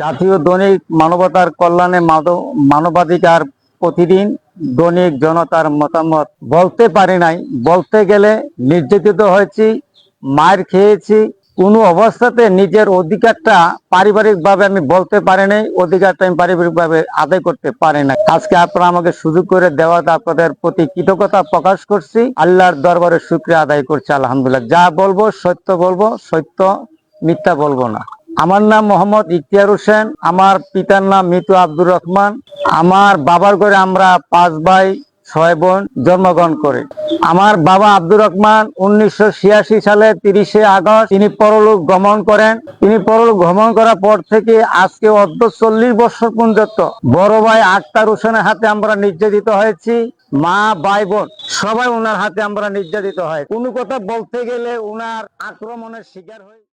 জাতীয় দৈনিক মানবতার কল্যাণে মানবাধিকার প্রতিদিন দৈনিক জনতার মতামত। বলতে পারি নাই, বলতে গেলে নির্যাতিত হয়েছি, মার খেয়েছি। কোনো অবস্থাতে নিজের অধিকারটা পারিবারিকভাবে আমি বলতে পারি নাই, অধিকারটা আমি পারিবারিকভাবে আদায় করতে পারি না আজকে আপনারা আমাকে সুযোগ করে দেওয়াতে আপনাদের প্রতি কৃতজ্ঞতা প্রকাশ করছি। আল্লাহর দরবারে শুক্রিয়া আদায় করছি, আলহামদুলিল্লাহ। যা বলব সত্য বলব, সত্য মিথ্যা বলব না। আমার নাম মোহাম্মদ ইখতিয়ার হোসেন। আমার পিতার নাম মিতু আব্দুর রহমান। আমার বাবার ঘরে আমরা পাঁচ ভাই, ছয় বোন জন্মগ্রহণ করে। আমার বাবা আব্দুর রহমান উনিশশো সালে তিরিশে আগস্ট তিনি পরলোক গমন করেন। তিনি পরলোক গমন করার পর থেকে আজকে অর্ধ চল্লিশ বছর পর্যন্ত বড় ভাই আক্তার হোসেনের হাতে আমরা নির্যাতিত হয়েছি। মা, ভাই, বোন সবাই ওনার হাতে আমরা নির্যাতিত হয় কোনো কথা বলতে গেলে ওনার আক্রমণের শিকার হয়ে